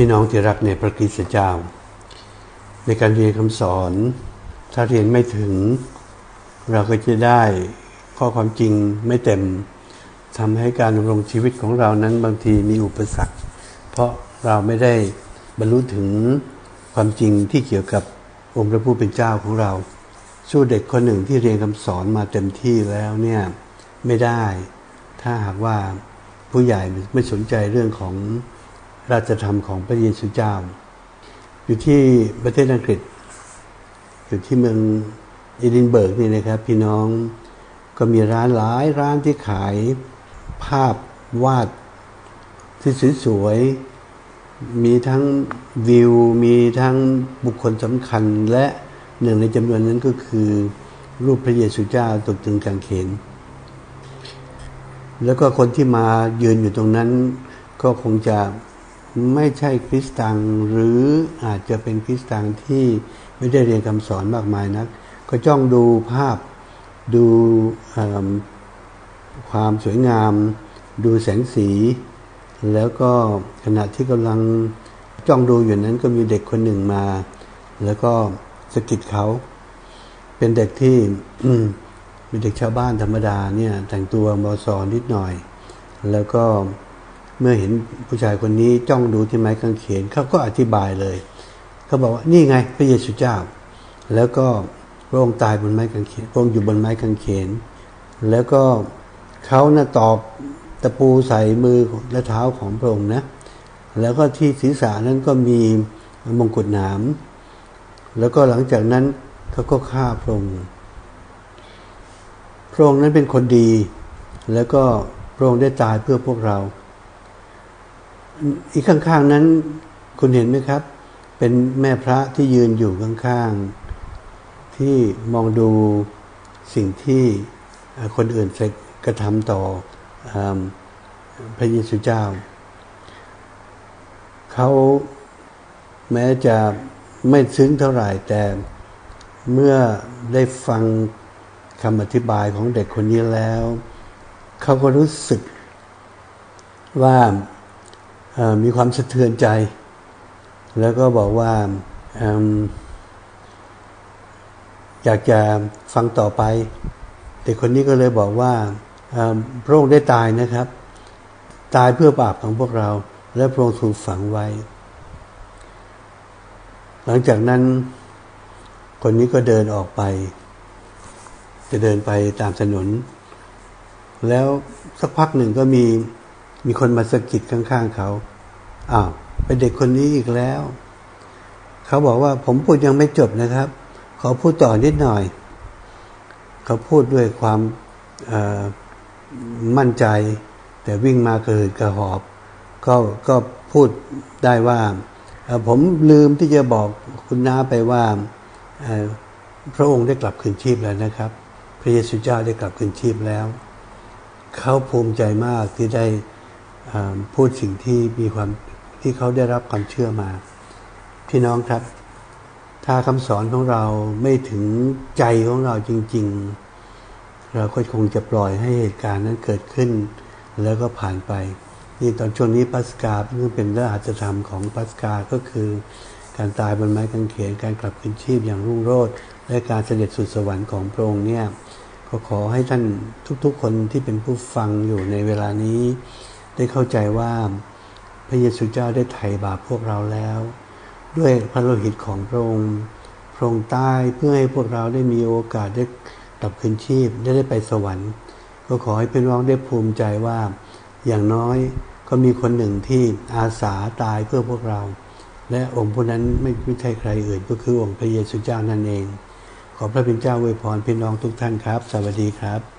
พี่น้องที่รักในพระคริสตเจ้า ในการเรียนคำสอน ถ้าเรียนไม่ถึง เราก็จะได้ข้อความจริงไม่เต็มทำให้การดำรงชีวิตของเรานั้นบางทีมีอุปสรรค เพราะเราไม่ได้บรรลุถึงความจริงที่เกี่ยวกับองค์พระผู้เป็นเจ้าของเรา สู้เด็กคนหนึ่งที่เรียนคำสอนมาเต็มที่แล้วเนี่ยไม่ได้ ถ้าหากว่าผู้ใหญ่ไม่สนใจเรื่องของ ราชธรรมของพระเยซูเจ้า อยู่ที่ประเทศอังกฤษ อยู่ที่เมืองเอดินเบิร์กนี่นะครับ พี่น้องก็มีร้านหลายร้านที่ขายภาพวาดที่สวยๆมีทั้งวิว มีทั้งบุคคลสำคัญและหนึ่งในจำนวนนั้นก็คือ รูปพระเยซูเจ้าตกถึงกางเขน แล้วก็คนที่มายืนอยู่ตรงนั้นก็คงจะ ไม่ใช่คริสตังหรืออาจจะเป็นคริสตังที่ไม่ได้เรียนคำสอนมากมายนัก ก็จ้องดูภาพดูความสวยงาม ดูแสงสี แล้วก็ขณะที่กำลังจ้องดูอยู่นั้นก็มีเด็กคนหนึ่งมา แล้วก็สะกิดเขา เป็นเด็กที่เป็นเด็กชาวบ้านธรรมดาเนี่ยแต่งตัวมอสอนนิดหน่อย แล้วก็ เมื่อเห็นผู้ชายคนนี้จ้องดูที่ไม้กางเขนเขาก็อธิบายเลย เขาบอกว่านี่ไงพระเยซูเจ้า แล้วก็พระองค์ตายบนไม้กางเขนพระองค์อยู่บนไม้กางเขน แล้วก็เขานะ่ะตอกตะปูใส่มือและเท้าของพระองค์นะ แล้วก็ที่ศีรษะนั้นก็มีมงกุฎหนาม แล้วก็หลังจากนั้นเขาก็ฆ่าพระองค์ พระองค์นั้นเป็นคนดี แล้วก็พระองค์ได้ตายเพื่อพวกเรา อีกข้างๆนั้น คุณเห็นไหมครับ เป็นแม่พระที่ยืนอยู่ข้างๆ ที่มองดูสิ่งที่คนอื่นกระทำต่ออพระเยซูเจ้า เขาแม้จะไม่ซึ้งเท่าไหร่แต่เมื่อได้ฟังคำอธิบายของเด็กคนนี้แล้ว เขาก็รู้สึกว่า มีความสะเทือนใจ แล้วก็บอกว่าอยากจะฟังต่อไปเด็กคนนี้ก็เลยบอกว่าพระองค์ได้ตายนะครับ ตายเพื่อบาปของพวกเรา และพระองค์ถูกฝังไว้ หลังจากนั้น คนนี้ก็เดินออกไป จะเดินไปตามถนน แล้วสักพักหนึ่งก็มี มีคนมาสะกิดข้างๆเขาอ้าวเป็นเด็กคนนี้อีกแล้ว เขาบอกว่าผมพูดยังไม่จบนะครับ ขอพูดต่อนิดหน่อย เขาพูดด้วยความมั่นใจ แต่วิ่งมากระหืดกระหอบ ก็ก็พูดได้ว่าผมลืมที่จะบอกคุณน้าไปว่าพระองค์ได้กลับคืนชีพแล้วนะครับ พระเยซูเจ้าได้กลับคืนชีพแล้ว เขาภูมิใจมากที่ได้ พูดสิ่งที่มีความที่เขาได้รับความเชื่อมา พี่น้องครับ ถ้าคำสอนของเราไม่ถึงใจของเราจริง ๆ เราก็คงจะปล่อยให้เหตุการณ์นั้นเกิดขึ้น แล้วก็ผ่านไป นี่ตอนช่วงนี้ปัสกาเพื่อเป็นเรื่องอัจธรรมของปัสกาก็คือ การตายบนไม้กางเขนการกลับคืนชีพอย่างรุ่งโรจน์และการเสด็จสุดสวรรค์ของพระองค์เนี่ยก็ขอให้ท่านทุกๆคนที่เป็นผู้ฟังอยู่ในเวลานี้ ได้เข้าใจว่าพระเยซูเจ้าได้ไถ่บาปพวกเราแล้ว ด้วยพระโลหิตของพระองค์พระองค์ตายเพื่อให้พวกเราได้มีโอกาสได้กลับคืนชีพได้ได้ไปสวรรค์ ก็ขอให้เป็นร้องได้ภูมิใจว่าอย่างน้อยก็มีคนหนึ่งที่อาสาตายเพื่อพวกเรา และองค์ผู้นั้นไม่ไม่ใช่ใครอื่นก็คือองค์พระเยซูเจ้านั่นเอง ขอพระเป็นเจ้าอวยพรพี่น้องทุกท่านครับ สวัสดีครับ